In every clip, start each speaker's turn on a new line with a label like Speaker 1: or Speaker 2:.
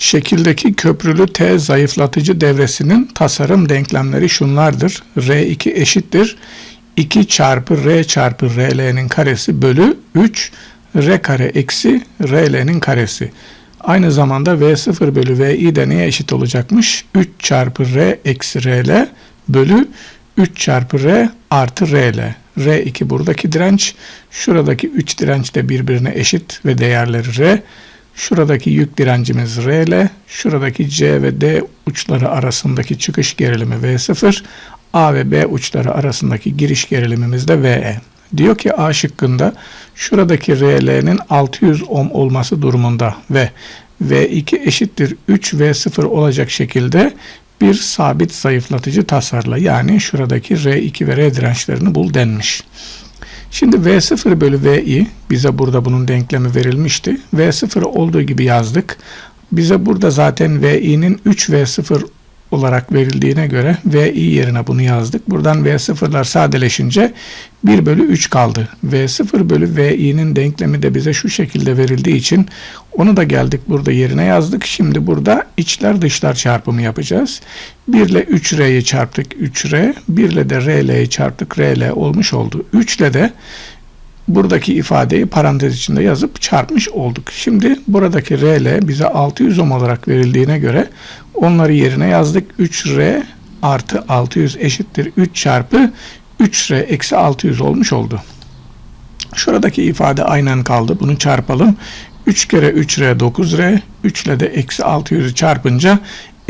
Speaker 1: Şekildeki köprülü T zayıflatıcı devresinin tasarım denklemleri şunlardır. R2 eşittir 2 çarpı R çarpı RL'nin karesi bölü 3 R kare eksi RL'nin karesi. Aynı zamanda V0 bölü VI de neye eşit olacakmış? 3 çarpı R eksi RL bölü 3 çarpı R artı RL. R2 buradaki direnç, şuradaki 3 direnç de birbirine eşit ve değerleri R. Şuradaki yük direncimiz RL, şuradaki C ve D uçları arasındaki çıkış gerilimi V0, A ve B uçları arasındaki giriş gerilimimiz de VE. Diyor ki A şıkkında şuradaki RL'nin 600 ohm olması durumunda ve V2 eşittir 3 V0 olacak şekilde bir sabit zayıflatıcı tasarla. Yani şuradaki R2 ve R dirençlerini bul denmiş. Şimdi V0 bölü VI bize burada bunun denklemi verilmişti. V0 olduğu gibi yazdık. Bize burada zaten VI'nin 3V0 olarak verildiğine göre VI yerine bunu yazdık. Buradan V0'lar sadeleşince 1 bölü 3 kaldı. V0 bölü VI'nin denklemi de bize şu şekilde verildiği için onu da geldik burada yerine yazdık. Şimdi burada içler dışlar çarpımı yapacağız. 1 ile 3R'yi çarptık 3R. 1 ile de RL'yi çarptık RL olmuş oldu. 3 ile de buradaki ifadeyi parantez içinde yazıp çarpmış olduk. Şimdi buradaki RL bize 600 ohm olarak verildiğine göre onları yerine yazdık. 3R artı 600 eşittir 3 çarpı 3R eksi 600 olmuş oldu. Şuradaki ifade aynen kaldı. Bunu çarpalım. 3 kere 3R 9R. 3 ile de eksi 600'ü çarpınca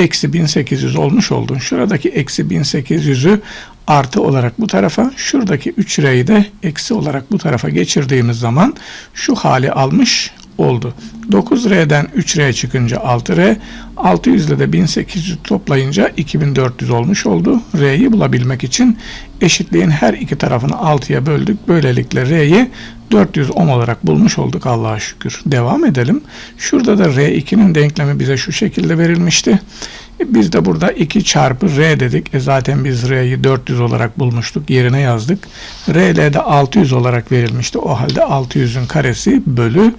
Speaker 1: eksi 1800 olmuş oldu. Şuradaki eksi 1800'ü artı olarak bu tarafa, şuradaki 3R'yi de eksi olarak bu tarafa geçirdiğimiz zaman şu hali almış oldu. 9R'den 3R çıkınca 6R, 600 ile de 1800 toplayınca 2400 olmuş oldu. R'yi bulabilmek için eşitliğin her iki tarafını 6'ya böldük. Böylelikle R'yi 400 ohm olarak bulmuş olduk Allah'a şükür. Devam edelim. Şurada da R2'nin denklemi bize şu şekilde verilmişti. E, biz de burada 2 çarpı R dedik. E zaten biz R'yi 400 olarak bulmuştuk. Yerine yazdık. RL de 600 olarak verilmişti. O halde 600'ün karesi bölü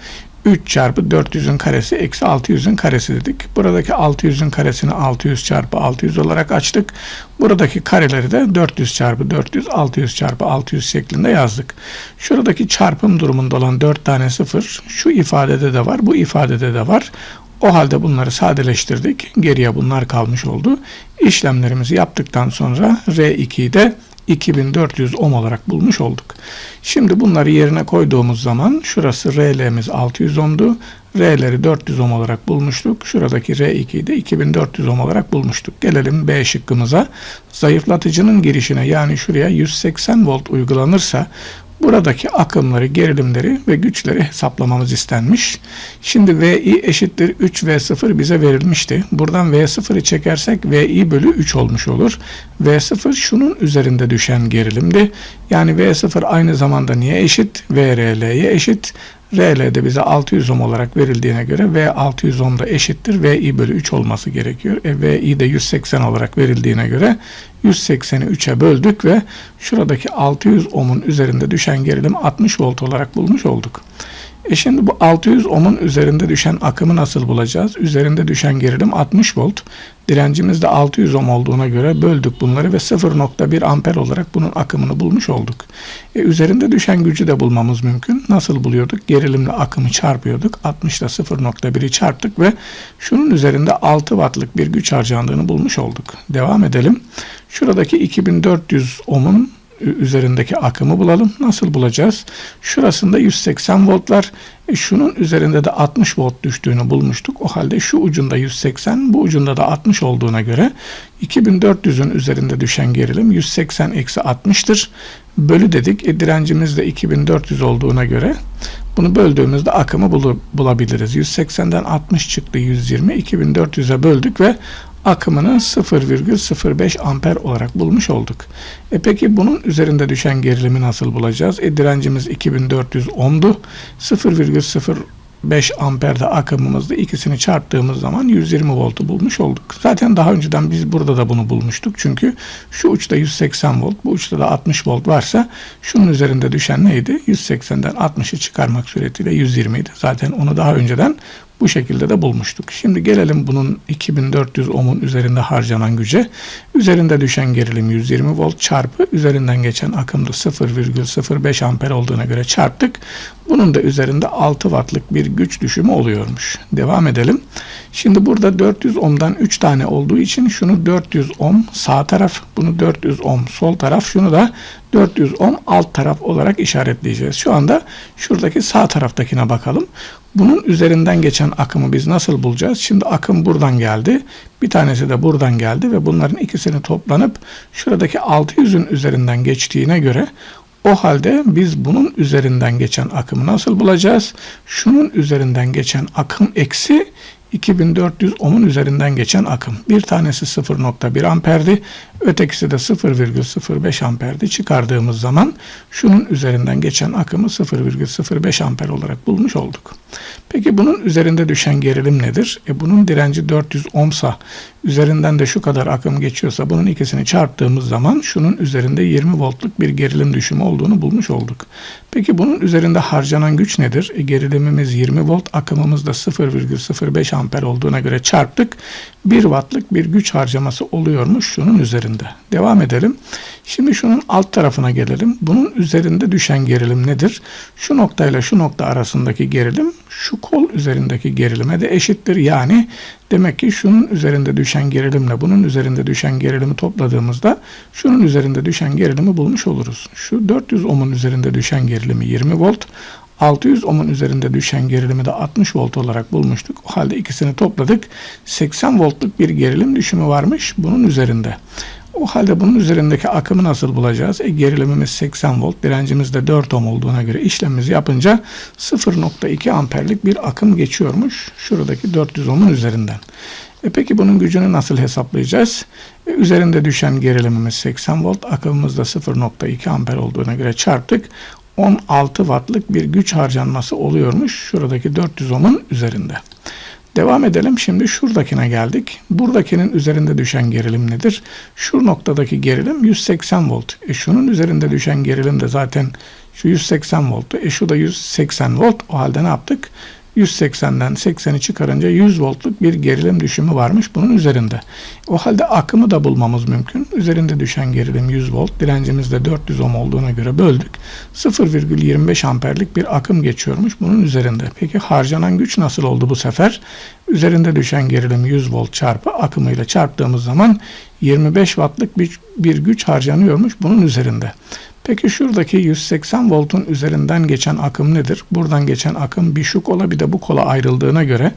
Speaker 1: 3 çarpı 400'ün karesi eksi 600'ün karesi dedik. Buradaki 600'ün karesini 600 çarpı 600 olarak açtık. Buradaki kareleri de 400 çarpı 400, 600 çarpı 600 şeklinde yazdık. Şuradaki çarpım durumunda olan 4 tane sıfır şu ifadede de var, bu ifadede de var. O halde bunları sadeleştirdik. Geriye bunlar kalmış oldu. İşlemlerimizi yaptıktan sonra R2'yi de 2400 ohm olarak bulmuş olduk. Şimdi bunları yerine koyduğumuz zaman şurası RL'miz 600 ohmdu. R'leri 400 ohm olarak bulmuştuk. Şuradaki R2'yi de 2400 ohm olarak bulmuştuk. Gelelim B şıkkımıza. Zayıflatıcının girişine yani şuraya 180 volt uygulanırsa Buradaki akımları, gerilimleri ve güçleri hesaplamamız istenmiş. Şimdi VI eşittir 3V0 bize verilmişti. Buradan V0'ı çekersek VI bölü 3 olmuş olur. V0 şunun üzerinde düşen gerilimdi. Yani V0 aynı zamanda niye eşit? VRL'ye eşit. RL de bize 600 ohm olarak verildiğine göre V 600 ohm da eşittir. VI bölü 3 olması gerekiyor. E, VI de 180 olarak verildiğine göre 180'i 3'e böldük ve şuradaki 600 ohmun üzerinde düşen gerilim 60 volt olarak bulmuş olduk. E şimdi bu 600 ohmun üzerinde düşen akımı nasıl bulacağız? Üzerinde düşen gerilim 60 volt. Direncimiz de 600 ohm olduğuna göre böldük bunları ve 0.1 amper olarak bunun akımını bulmuş olduk. E üzerinde düşen gücü de bulmamız mümkün. Nasıl buluyorduk? Gerilimle akımı çarpıyorduk. 60 ile 0.1'i çarptık ve şunun üzerinde 6 wattlık bir güç harcandığını bulmuş olduk. Devam edelim. Şuradaki 2400 ohmun üzerindeki akımı bulalım. Nasıl bulacağız? Şurasında 180 volt var. E şunun üzerinde de 60 volt düştüğünü bulmuştuk. O halde şu ucunda 180, bu ucunda da 60 olduğuna göre 2400'ün üzerinde düşen gerilim 180 eksi 60'tır. Bölü dedik. E, direncimiz de 2400 olduğuna göre bunu böldüğümüzde akımı bulur, bulabiliriz. 180'den 60 çıktı 120. 2400'e böldük ve akımını 0,05 amper olarak bulmuş olduk. E peki bunun üzerinde düşen gerilimi nasıl bulacağız? E direncimiz 2400 ohm'du. 0,05 amper de akımımızda ikisini çarptığımız zaman 120 voltu bulmuş olduk. Zaten daha önceden biz burada da bunu bulmuştuk. Çünkü şu uçta 180 volt, bu uçta da 60 volt varsa şunun üzerinde düşen neydi? 180'den 60'ı çıkarmak suretiyle 120 idi. Zaten onu daha önceden Bu şekilde de bulmuştuk. Şimdi gelelim bunun 2400 ohmun üzerinde harcanan güce. Üzerinde düşen gerilim 120 volt çarpı üzerinden geçen akımda 0,05 amper olduğuna göre çarptık. Bunun da üzerinde 6 wattlık bir güç düşümü oluyormuş. Devam edelim. Şimdi burada 400 ohm'dan 3 tane olduğu için şunu 400 ohm sağ taraf, bunu 400 ohm sol taraf, şunu da 400 ohm alt taraf olarak işaretleyeceğiz. Şu anda şuradaki sağ taraftakine bakalım. Bunun üzerinden geçen akımı biz nasıl bulacağız? Şimdi akım buradan geldi. Bir tanesi de buradan geldi ve bunların ikisini toplanıp şuradaki 600'ün üzerinden geçtiğine göre o halde biz bunun üzerinden geçen akımı nasıl bulacağız? Şunun üzerinden geçen akım eksi 2400 ohmun üzerinden geçen akım. Bir tanesi 0.1 amperdi, ötekisi de 0,05 amperdi. Çıkardığımız zaman şunun üzerinden geçen akımı 0,05 amper olarak bulmuş olduk. Peki bunun üzerinde düşen gerilim nedir? E bunun direnci 400 ohmsa, üzerinden de şu kadar akım geçiyorsa bunun ikisini çarptığımız zaman şunun üzerinde 20 voltluk bir gerilim düşümü olduğunu bulmuş olduk. Peki bunun üzerinde harcanan güç nedir? E gerilimimiz 20 volt, akımımız da 0,05 amper olduğuna göre çarptık. 1 wattlık bir güç harcaması oluyormuş şunun üzerinde. Devam edelim. Şimdi şunun alt tarafına gelelim. Bunun üzerinde düşen gerilim nedir? Şu noktayla şu nokta arasındaki gerilim şu kol üzerindeki gerilime de eşittir. Yani demek ki şunun üzerinde düşen gerilimle bunun üzerinde düşen gerilimi topladığımızda şunun üzerinde düşen gerilimi bulmuş oluruz. Şu 400 ohmun üzerinde düşen gerilimi 20 volt. 600 ohmun üzerinde düşen gerilimi de 60 volt olarak bulmuştuk. O halde ikisini topladık. 80 voltluk bir gerilim düşümü varmış bunun üzerinde. O halde bunun üzerindeki akımı nasıl bulacağız? E, gerilimimiz 80 volt, direncimiz de 4 ohm olduğuna göre işlemimizi yapınca 0.2 amperlik bir akım geçiyormuş şuradaki 400 ohmun üzerinden. E peki bunun gücünü nasıl hesaplayacağız? E, üzerinde düşen gerilimimiz 80 volt, akımımız da 0.2 amper olduğuna göre çarptık. 16 wattlık bir güç harcanması oluyormuş şuradaki 400 ohmun üzerinde. Devam edelim. Şimdi şuradakine geldik. Buradakinin üzerinde düşen gerilim nedir? Şu noktadaki gerilim 180 volt. E şunun üzerinde düşen gerilim de zaten şu 180 volttu. E şu da 180 volt. O halde ne yaptık? 180'den 80'i çıkarınca 100 voltluk bir gerilim düşümü varmış bunun üzerinde. O halde akımı da bulmamız mümkün. Üzerinde düşen gerilim 100 volt, direncimiz de 400 ohm olduğuna göre böldük. 0,25 amperlik bir akım geçiyormuş bunun üzerinde. Peki harcanan güç nasıl oldu bu sefer? Üzerinde düşen gerilim 100 volt çarpı akımıyla çarptığımız zaman 25 wattlık bir, bir güç harcanıyormuş bunun üzerinde. Peki şuradaki 180 voltun üzerinden geçen akım nedir? Buradan geçen akım bir şu kola bir de bu kola ayrıldığına göre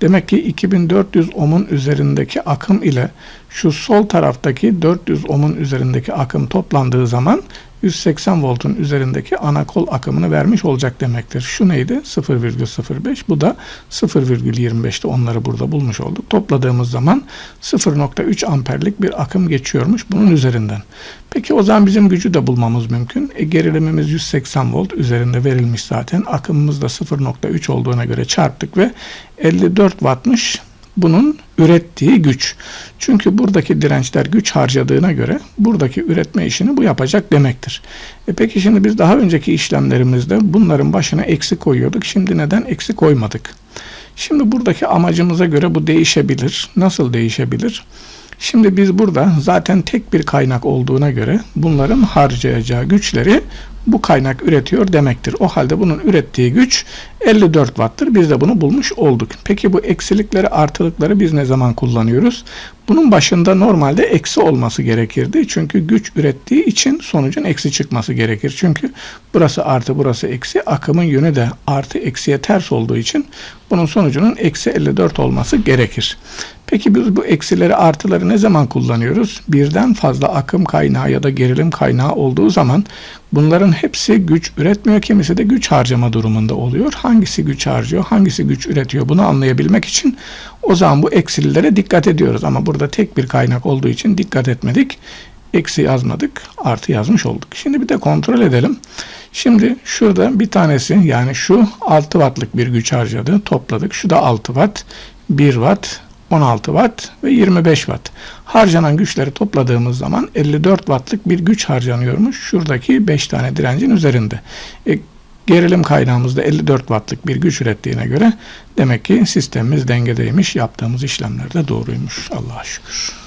Speaker 1: demek ki 2400 ohmun üzerindeki akım ile şu sol taraftaki 400 ohmun üzerindeki akım toplandığı zaman 180 voltun üzerindeki ana kol akımını vermiş olacak demektir. Şu neydi? 0,05. Bu da 0,25'ti. Onları burada bulmuş olduk. Topladığımız zaman 0,3 amperlik bir akım geçiyormuş bunun üzerinden. Peki o zaman bizim gücü de bulmamız mümkün. E, gerilimimiz 180 volt üzerinde verilmiş zaten. Akımımız da 0,3 olduğuna göre çarptık ve 54 wattmış bunun ürettiği güç. Çünkü buradaki dirençler güç harcadığına göre buradaki üretme işini bu yapacak demektir. E peki şimdi biz daha önceki işlemlerimizde bunların başına eksi koyuyorduk. Şimdi neden eksi koymadık? Şimdi buradaki amacımıza göre bu değişebilir. Nasıl değişebilir? Şimdi biz burada zaten tek bir kaynak olduğuna göre bunların harcayacağı güçleri bu kaynak üretiyor demektir. O halde bunun ürettiği güç 54 watt'tır. Biz de bunu bulmuş olduk. Peki bu eksilikleri artılıkları biz ne zaman kullanıyoruz? Bunun başında normalde eksi olması gerekirdi. Çünkü güç ürettiği için sonucun eksi çıkması gerekir. Çünkü burası artı burası eksi. Akımın yönü de artı eksiye ters olduğu için bunun sonucunun eksi 54 olması gerekir. Peki biz bu eksileri artıları ne zaman kullanıyoruz? Birden fazla akım kaynağı ya da gerilim kaynağı olduğu zaman bunların hepsi güç üretmiyor. Kimisi de güç harcama durumunda oluyor. Hangisi güç harcıyor, hangisi güç üretiyor bunu anlayabilmek için o zaman bu eksililere dikkat ediyoruz. Ama burada tek bir kaynak olduğu için dikkat etmedik. Eksi yazmadık, artı yazmış olduk. Şimdi bir de kontrol edelim. Şimdi şurada bir tanesi yani şu 6 wattlık bir güç harcadı. Topladık. Şu da 6 watt, 1 watt, 16 watt ve 25 watt. Harcanan güçleri topladığımız zaman 54 wattlık bir güç harcanıyormuş. Şuradaki 5 tane direncin üzerinde. E, Gerilim kaynağımızda 54 wattlık bir güç ürettiğine göre demek ki sistemimiz dengedeymiş. Yaptığımız işlemler de doğruymuş. Allah'a şükür.